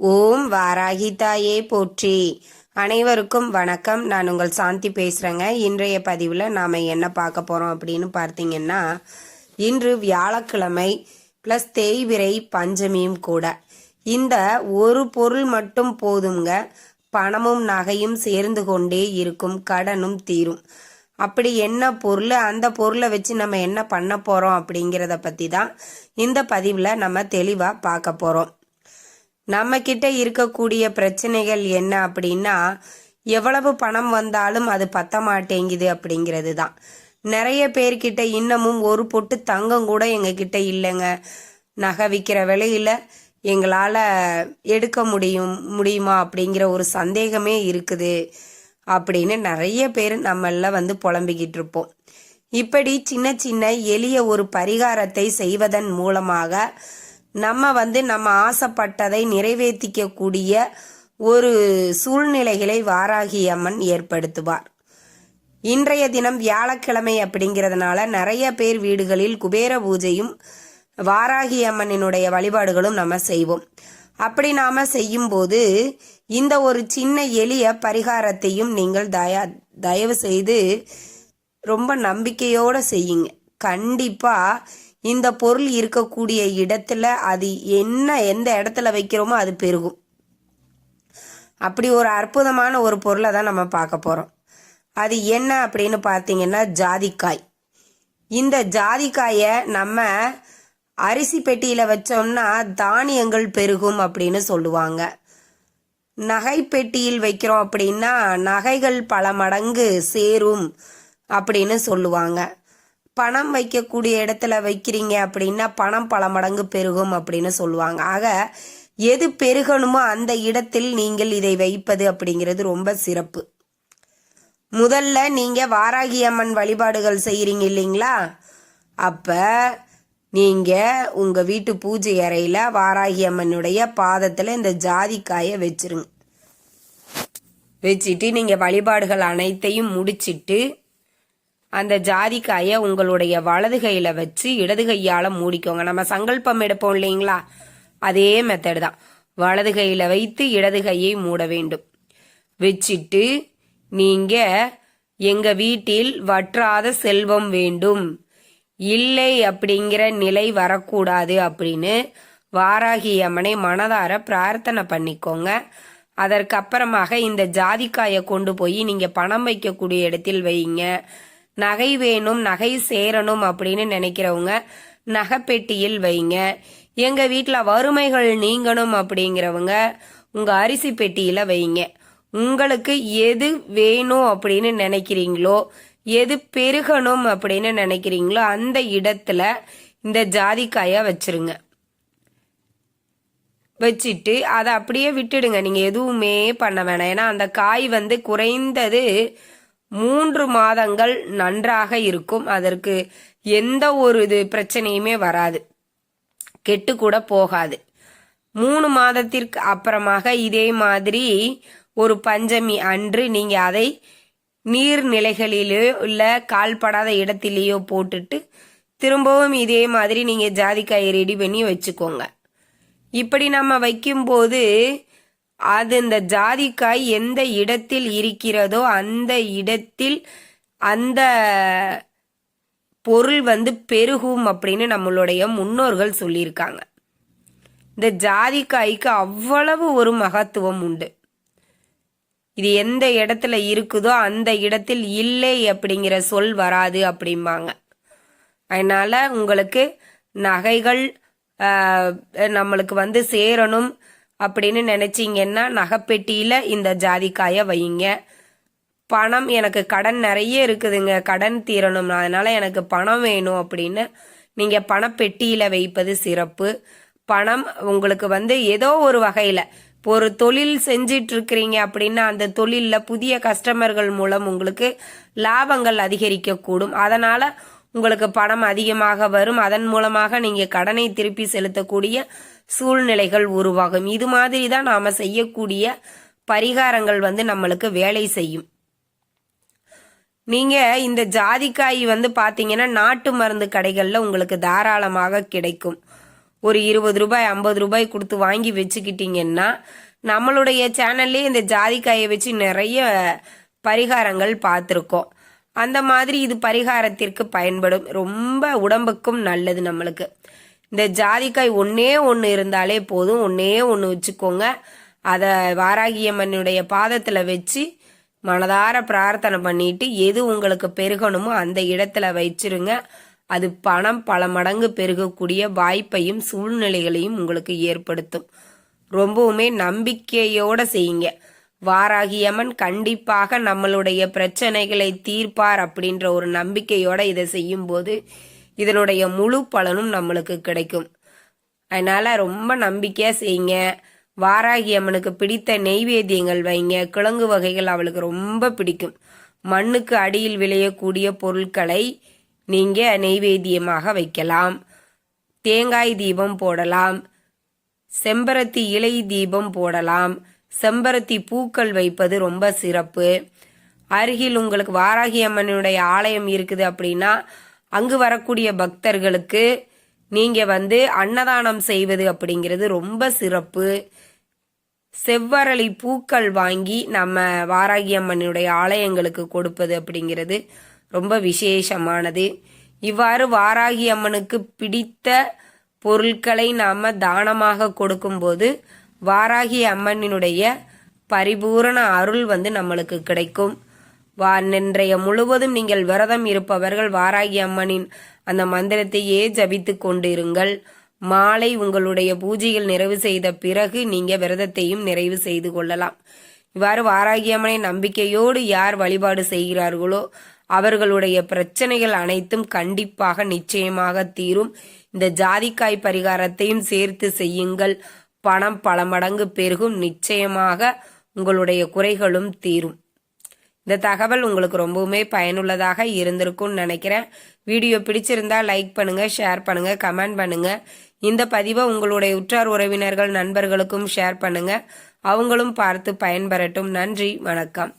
ஓம் வாராகிதாயே போற்றி. அனைவருக்கும் வணக்கம். நான் உங்கள் சாந்தி பேசுகிறேங்க இன்றைய பதிவில் நாம் என்ன பார்க்க போகிறோம் அப்படின்னு பார்த்தீங்கன்னா இன்று வியாழக்கிழமை ப்ளஸ் தேய்விரை பஞ்சமியும் கூட. இந்த ஒரு பொருள் மட்டும் போதுங்க பணமும் நகையும் சேர்ந்து கொண்டே இருக்கும் கடனும் தீரும். அப்படி என்ன பொருள்? அந்த பொருளை வச்சு நம்ம என்ன பண்ண போகிறோம் அப்படிங்கிறத பற்றி தான் இந்த பதிவில் நம்ம தெளிவாக பார்க்க போகிறோம் நம்ம கிட்ட இருக்கக்கூடிய பிரச்சனைகள் என்ன அப்படின்னா எவ்வளவு பணம் வந்தாலும் அது பத்த மாட்டேங்குது அப்படிங்கிறது தான் நிறைய பேர்கிட்ட இன்னமும் ஒரு பொட்டு தங்கம் கூட எங்ககிட்ட இல்லைங்க. நகை விற்கிற விலையில எங்களால் எடுக்க முடியும் முடியுமா அப்படிங்கிற ஒரு சந்தேகமே இருக்குது அப்படின்னு நிறைய பேர் நம்மள வந்து புலம்பிக்கிட்டு இருப்போம். இப்படி சின்ன சின்ன எளிய ஒரு பரிகாரத்தை செய்வதன் மூலமாக நம்ம வந்து நம்ம ஆசைப்பட்டதை நிறைவேற்றிக்கக்கூடிய ஒரு சூழ்நிலைகளை வாராகி அம்மன் ஏற்படுத்துவார். இன்றைய தினம் வியாழக்கிழமை அப்படிங்கிறதுனால நிறைய பேர் வீடுகளில் குபேர பூஜையும் வாராகி அம்மனினுடைய வழிபாடுகளும் நம்ம செய்வோம். அப்படி நாம செய்யும்போது இந்த ஒரு சின்ன எளிய பரிகாரத்தையும் நீங்கள் தயா தயவு செய்து ரொம்ப நம்பிக்கையோடு செய்யுங்க. கண்டிப்பாக இந்த பொருள் இருக்கக்கூடிய இடத்துல அது என்ன எந்த இடத்துல வைக்கிறோமோ அது பெருகும். அப்படி ஒரு அற்புதமான ஒரு பொருளை தான் நம்ம பார்க்க போகிறோம் அது என்ன அப்படின்னு பார்த்தீங்கன்னா ஜாதிக்காய். இந்த ஜாதிக்காயை நம்ம அரிசி பெட்டியில் வச்சோம்னா தானியங்கள் பெருகும் அப்படின்னு சொல்லுவாங்க. நகை பெட்டியில் வைக்கிறோம் அப்படின்னா நகைகள் பல மடங்கு சேரும் அப்படின்னு சொல்லுவாங்க. பணம் வைக்கக்கூடிய இடத்துல வைக்கிறீங்க அப்படின்னா பணம் பல மடங்கு பெருகும் அப்படின்னு சொல்லுவாங்க. ஆக எது பெருகணுமோ அந்த இடத்தில் நீங்கள் இதை வைப்பது அப்படிங்கிறது ரொம்ப சிறப்பு. முதல்ல நீங்க வாராகி அம்மன் வழிபாடுகள் செய்கிறீங்க இல்லைங்களா? அப்ப நீங்க உங்க வீட்டு பூஜை அறையில வாராகி அம்மனுடைய பாதத்துல இந்த ஜாதிக்காயை வச்சிருங்க. வச்சுட்டு நீங்க வழிபாடுகள் அனைத்தையும் முடிச்சிட்டு அந்த ஜாதிக்காயை உங்களுடைய வலது கையில வச்சு இடது கையால மூடிக்கோங்க. நம்ம சங்கல்பம் எடுப்போம் இல்லைங்களா? அதே மெத்தடு தான். வலது கையில வைத்து இடது கையை மூட வேண்டும். வச்சிட்டு நீங்க எங்க வீட்டில் வற்றாத செல்வம் வேண்டும். இல்லை அப்படிங்கிற நிலை வரக்கூடாது அப்படின்னு வாராகி அம்மனை மனதார பிரார்த்தனை பண்ணிக்கோங்க. அதற்கப்புறமாக இந்த ஜாதிக்காயை கொண்டு போய் நீங்க பணம் வைக்கக்கூடிய இடத்தில் வைங்க. நகை வேணும் நகை சேரணும் அப்படின்னு நினைக்கிறவங்க நகைப்பெட்டியில் வைங்க. எங்க வீட்டில் வறுமைகள் நீங்கணும் அப்படிங்கிறவங்க உங்க அரிசி பெட்டியில வைங்க. உங்களுக்கு எது வேணும் அப்படின்னு நினைக்கிறீங்களோ எது பெருகணும் அப்படின்னு நினைக்கிறீங்களோ அந்த இடத்துல இந்த ஜாதிக்காயை வச்சிருங்க. வச்சுட்டு அதை அப்படியே விட்டுடுங்க. நீங்க எதுவுமே பண்ண வேணாம். ஏன்னா அந்த காய் வந்து குறைந்தது மூன்று மாதங்கள் நன்றாக இருக்கும். அதற்கு எந்த ஒரு இது பிரச்சனையுமே வராது. கெட்டு கூட போகாது. மூணு மாதத்திற்கு அப்புறமாக இதே மாதிரி ஒரு பஞ்சமி அன்று நீங்க அதை நீர்நிலைகளிலோ இல்லை கால்படாத இடத்திலேயோ போட்டுட்டு திரும்பவும் இதே மாதிரி நீங்கள் ஜாதிக்காயை ரெடி பண்ணி வச்சுக்கோங்க. இப்படி நம்ம வைக்கும்போது அது இந்த ஜாதிக்காய் எந்த இடத்தில் இருக்கிறதோ அந்த இடத்தில் அந்த பொருள் வந்து பெருகும் அப்படின்னு நம்மளுடைய முன்னோர்கள் சொல்லியிருக்காங்க. இந்த ஜாதிக்காய்க்கு அவ்வளவு ஒரு மகத்துவம் உண்டு. இது எந்த இடத்துல இருக்குதோ அந்த இடத்தில் இல்லை அப்படிங்கிற சொல் வராது அப்படிம்பாங்க. அதனால உங்களுக்கு நகைகள் நம்மளுக்கு வந்து சேரணும் அப்படின்னு நினைச்சீங்கன்னா நகைப்பெட்டியில் இந்த ஜாதிக்காய வைங்க. பணம் எனக்கு கடன் நிறைய இருக்குதுங்க. கடன் தீரணும் அதனால் எனக்கு பணம் வேணும் அப்படின்னு. நீங்கள் பணப்பெட்டியில் வைப்பது சிறப்பு. பணம் உங்களுக்கு வந்து ஏதோ ஒரு வகையில் இப்போ ஒரு தொழில் செஞ்சிட்டு இருக்கிறீங்க அப்படின்னா அந்த தொழிலில் புதிய கஸ்டமர்கள் மூலம் உங்களுக்கு லாபங்கள் அதிகரிக்கக்கூடும். அதனால் உங்களுக்கு பணம் அதிகமாக வரும். அதன் மூலமாக நீங்க கடனை திருப்பி செலுத்தக்கூடிய சூழ்நிலைகள் உருவாகும். இது மாதிரி தான் நாம செய்யக்கூடிய பரிகாரங்கள் வந்து நம்மளுக்கு வேலை செய்யும். நீங்க இந்த ஜாதிக்காய் வந்து பாத்தீங்கன்னா நாட்டு மருந்து கடைகள்ல உங்களுக்கு தாராளமாக கிடைக்கும். ஒரு இருபது ரூபாய் ஐம்பது ரூபாய் கொடுத்து வாங்கி வச்சுக்கிட்டீங்கன்னா நம்மளுடைய சேனல்லே இந்த ஜாதிக்காயை வச்சு நிறைய பரிகாரங்கள் பார்த்துருக்கோம் அந்த மாதிரி இது பரிகாரத்திற்கு பயன்படும். ரொம்ப உடம்புக்கும் நல்லது நம்மளுக்கு. இந்த ஜாதிக்காய் ஒன்றே ஒன்று இருந்தாலே போதும். ஒன்றே ஒன்று வச்சுக்கோங்க. அதை வாராகியம்மனுடைய பாதத்தில் வச்சு மனதார பிரார்த்தனை பண்ணிட்டு எது உங்களுக்கு பெருகணுமோ அந்த இடத்துல வச்சிருங்க. அது பணம் பல மடங்கு பெருகக்கூடிய வாய்ப்பையும் சூழ்நிலைகளையும் உங்களுக்கு ஏற்படுத்தும். ரொம்பவுமே நம்பிக்கையோட செய்யுங்க. வாராகியம்மன் கண்டிப்பாக நம்மளுடைய பிரச்சனைகளை தீர்ப்பார் அப்படின்ற ஒரு நம்பிக்கையோட இதை செய்யும்போது இதனுடைய முழு பலனும் நம்மளுக்கு கிடைக்கும். அதனால ரொம்ப நம்பிக்கையா செய்யுங்க. வாராகி அம்மனுக்கு பிடித்த நெய்வேத்தியங்கள் வைங்க. கிழங்கு வகைகள் அவளுக்கு ரொம்ப பிடிக்கும். மண்ணுக்கு அடியில் விளையக்கூடிய பொருட்களை நீங்க நெய்வேத்தியமாக வைக்கலாம். தேங்காய் தீபம் போடலாம். செம்பருத்தி இலை தீபம் போடலாம். செம்பருத்தி பூக்கள் வைப்பது ரொம்ப சிறப்பு. அருகில் உங்களுக்கு வாராகி அம்மனுடைய ஆலயம் இருக்குது அப்படின்னா அங்கு வரக்கூடிய பக்தர்களுக்கு நீங்க வந்து அன்னதானம் செய்வது அப்படிங்கிறது ரொம்ப சிறப்பு. செவ்வரளி பூக்கள் வாங்கி நம்ம வாராகி அம்மனுடைய ஆலயங்களுக்கு கொடுப்பது அப்படிங்கிறது ரொம்ப விசேஷமானது. இவ்வாறு வாராகி அம்மனுக்கு பிடித்த பொருட்களை நாம தானமாக கொடுக்கும்போது வாராகி அம்மனினுடைய பரிபூரண அருள் வந்து நம்மளுக்கு கிடைக்கும். வா நின்றைய முழுவதும் நீங்கள் விரதம் இருப்பவர்கள் வாராகி அம்மனின் அந்த மந்திரத்தையே ஜபித்து கொண்டிருங்கள். மாலை உங்களுடைய பூஜைகள் நிறைவு செய்த பிறகு நீங்க விரதத்தையும் நிறைவு செய்து கொள்ளலாம். இவ்வாறு வாராகி அம்மனை நம்பிக்கையோடு யார் வழிபாடு செய்கிறார்களோ அவர்களுடைய பிரச்சனைகள் அனைத்தும் கண்டிப்பாக நிச்சயமாக தீரும். இந்த ஜாதிக்காய் பரிகாரத்தையும் சேர்த்து செய்யுங்கள். பணம் பல மடங்கு பெருகும். நிச்சயமாக உங்களுடைய குறைகளும் தீரும். இந்த தகவல் உங்களுக்கு ரொம்பவுமே பயனுள்ளதாக இருந்திருக்கும்னு நினைக்கிறேன். வீடியோ பிடிச்சிருந்தா லைக் பண்ணுங்க ஷேர் பண்ணுங்க கமெண்ட் பண்ணுங்க. இந்த பதிவை உங்களுடைய உற்றார் உறவினர்கள் நண்பர்களுக்கும் ஷேர் பண்ணுங்க. அவங்களும் பார்த்து பயன்பெறட்டும். நன்றி வணக்கம்.